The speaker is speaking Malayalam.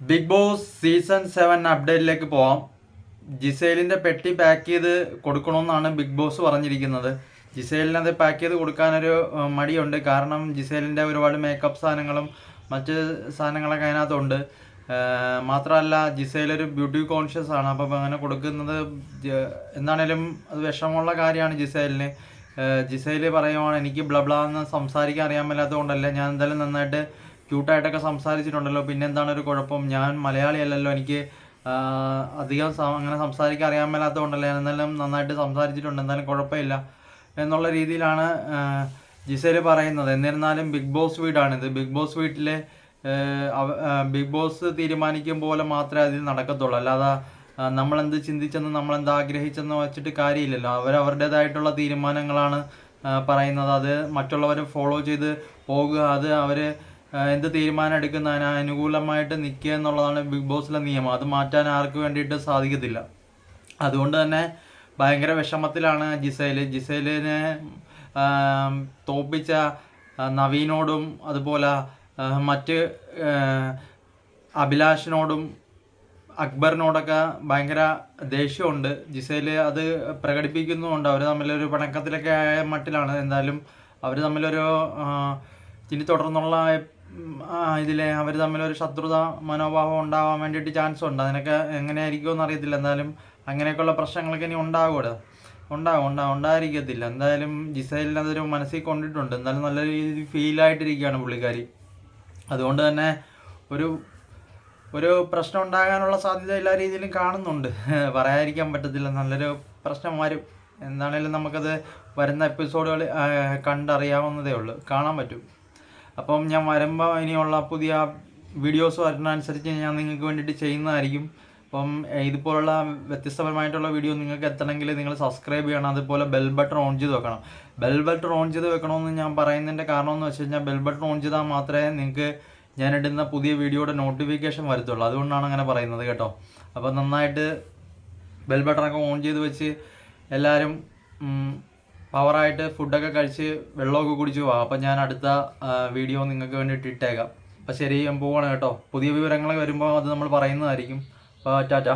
ബിഗ് ബോസ് സീസൺ സെവൻ അപ്ഡേറ്റിലേക്ക് പോവാം. ജിസേലിന്റെ പെട്ടി പാക്ക് ചെയ്ത് കൊടുക്കണമെന്നാണ് ബിഗ് ബോസ് പറഞ്ഞിരിക്കുന്നത്. ജിസേലിനത് പാക്ക് ചെയ്ത് കൊടുക്കാനൊരു മടിയുണ്ട്. കാരണം ജിസേലിന്റെ ഒരുപാട് മേക്കപ്പ് സാധനങ്ങളും മറ്റ് സാധനങ്ങളൊക്കെ അതിനകത്തുണ്ട്. മാത്രമല്ല ജിസേൽ ഒരു ബ്യൂട്ടി കോൺഷ്യസ് ആണ്. അപ്പം അങ്ങനെ കൊടുക്കുന്നത് എന്താണേലും അത് വിഷമമുള്ള കാര്യമാണ് ജിസേലിന്. ജിസേൽ പറയുവാണ് എനിക്ക് ബ്ലബ്ലാന്ന് സംസാരിക്കാൻ അറിയാൻ മേലാത്തതുകൊണ്ടല്ല ഞാൻ എന്തായാലും നന്നായിട്ട് ക്യൂട്ടായിട്ടൊക്കെ സംസാരിച്ചിട്ടുണ്ടല്ലോ. പിന്നെ എന്താണ് ഒരു കുഴപ്പം? ഞാൻ മലയാളി അല്ലല്ലോ. എനിക്ക് അധികം അങ്ങനെ സംസാരിക്കാൻ അറിയാൻ മേലാത്തതുകൊണ്ടല്ല ഞാൻ എന്തായാലും നന്നായിട്ട് സംസാരിച്ചിട്ടുണ്ട്. എന്തായാലും കുഴപ്പമില്ല. എന്നുള്ള രീതിയിലാണ് ജിസേൽ പറയുന്നത്. എന്നിരുന്നാലും ബിഗ് ബോസ് വീടാണിത്. ബിഗ് ബോസ് വീട്ടിലെ ബിഗ് ബോസ് തീരുമാനിക്കും പോലെ മാത്രമേ അതിൽ നടക്കത്തുള്ളൂ. അല്ലാതെ നമ്മളെന്ത് ചിന്തിച്ചെന്ന് നമ്മളെന്ത് ആഗ്രഹിച്ചെന്ന് വെച്ചിട്ട് കാര്യമില്ലല്ലോ. അവരവരുടേതായിട്ടുള്ള തീരുമാനങ്ങളാണ് പറയുന്നത്. അത് മറ്റുള്ളവർ ഫോളോ ചെയ്ത് പോകുക അത് അവർ എന്ത് തീരുമാനം എടുക്കുന്നതിന് അനുകൂലമായിട്ട് നിൽക്കുക എന്നുള്ളതാണ് ബിഗ് ബോസിലെ നിയമം. അത് മാറ്റാൻ ആർക്ക് വേണ്ടിയിട്ട് സാധിക്കത്തില്ല. അതുകൊണ്ട് തന്നെ ഭയങ്കര വിഷമത്തിലാണ് ജിസൈൽ. ജിസൈലിനെ തോപ്പിച്ച നവീനോടും അതുപോലെ മറ്റ് അഭിലാഷിനോടും അക്ബറിനോടൊക്കെ ഭയങ്കര ദേഷ്യമുണ്ട്. ജിസേൽ അത് പ്രകടിപ്പിക്കുന്നുമുണ്ട്. അവർ തമ്മിലൊരു പിണക്കത്തിലൊക്കെ ആയ മട്ടിലാണ്. എന്തായാലും അവർ തമ്മിലൊരു ഇനി തുടർന്നുള്ള ഇതിലെ അവർ ഒരു ശത്രുത മനോഭാവം ഉണ്ടാവാൻ വേണ്ടിയിട്ട് ചാൻസ് ഉണ്ട്. അതിനൊക്കെ എങ്ങനെയായിരിക്കുമെന്ന് അറിയത്തില്ല. എന്തായാലും അങ്ങനെയൊക്കെയുള്ള പ്രശ്നങ്ങളൊക്കെ ഇനി ഉണ്ടാകൂടെ ഉണ്ടാകും ഉണ്ടാകും ഉണ്ടായിരിക്കത്തില്ല. എന്തായാലും ജിസൈലിന് അതൊരു മനസ്സിൽ കൊണ്ടിട്ടുണ്ട്. എന്തായാലും നല്ല രീതിയിൽ ഫീലായിട്ടിരിക്കുകയാണ് പുള്ളിക്കാരി. അതുകൊണ്ട് തന്നെ ഒരു ഒരു പ്രശ്നം ഉണ്ടാകാനുള്ള സാധ്യത എല്ലാ രീതിയിലും കാണുന്നുണ്ട്. പറയാതിരിക്കാൻ പറ്റത്തില്ല. നല്ലൊരു പ്രശ്നം വരും. എന്താണേലും നമുക്കത് വരുന്ന എപ്പിസോഡുകൾ കണ്ടറിയാവുന്നതേ ഉള്ളൂ. കാണാൻ പറ്റും. അപ്പം ഞാൻ വരുമ്പോൾ ഇനിയുള്ള പുതിയ വീഡിയോസ് വരുന്നതനുസരിച്ച് ഞാൻ നിങ്ങൾക്ക് വേണ്ടിയിട്ട് ചെയ്യുന്നതായിരിക്കും. അപ്പം ഇതുപോലുള്ള വ്യത്യസ്തപരമായിട്ടുള്ള വീഡിയോ നിങ്ങൾക്ക് എത്തണമെങ്കിൽ നിങ്ങൾ സബ്സ്ക്രൈബ് ചെയ്യണം. അതുപോലെ ബെൽ ബട്ടൺ ഓൺ ചെയ്ത് വെക്കണം. ബെൽ ബട്ടൺ ഓൺ ചെയ്ത് വെക്കണമെന്ന് ഞാൻ പറയുന്നതിന്റെ കാരണം എന്ന് വെച്ച് കഴിഞ്ഞാൽ ബെൽ ബട്ടൺ ഓൺ ചെയ്താൽ മാത്രമേ നിങ്ങൾക്ക് ഞാൻ ഇടുന്ന പുതിയ വീഡിയോയുടെ നോട്ടിഫിക്കേഷൻ വരത്തുള്ളൂ. അതുകൊണ്ടാണ് അങ്ങനെ പറയുന്നത് കേട്ടോ. അപ്പോൾ നന്നായിട്ട് ബെൽ ബട്ടണൊക്കെ ഓൺ ചെയ്ത് വെച്ച് എല്ലാവരും പവറായിട്ട് ഫുഡൊക്കെ കഴിച്ച് വെള്ളമൊക്കെ കുടിച്ച് പോവാം അപ്പം ഞാൻ അടുത്ത വീഡിയോ നിങ്ങൾക്ക് വേണ്ടിയിട്ട് ഇട്ടേക്കാം. അപ്പം ശരി പോവാണ് കേട്ടോ. പുതിയ വിവരങ്ങൾ വരുമ്പോൾ അത് നമ്മൾ പറയുന്നതായിരിക്കും. അപ്പോൾ ടാറ്റ.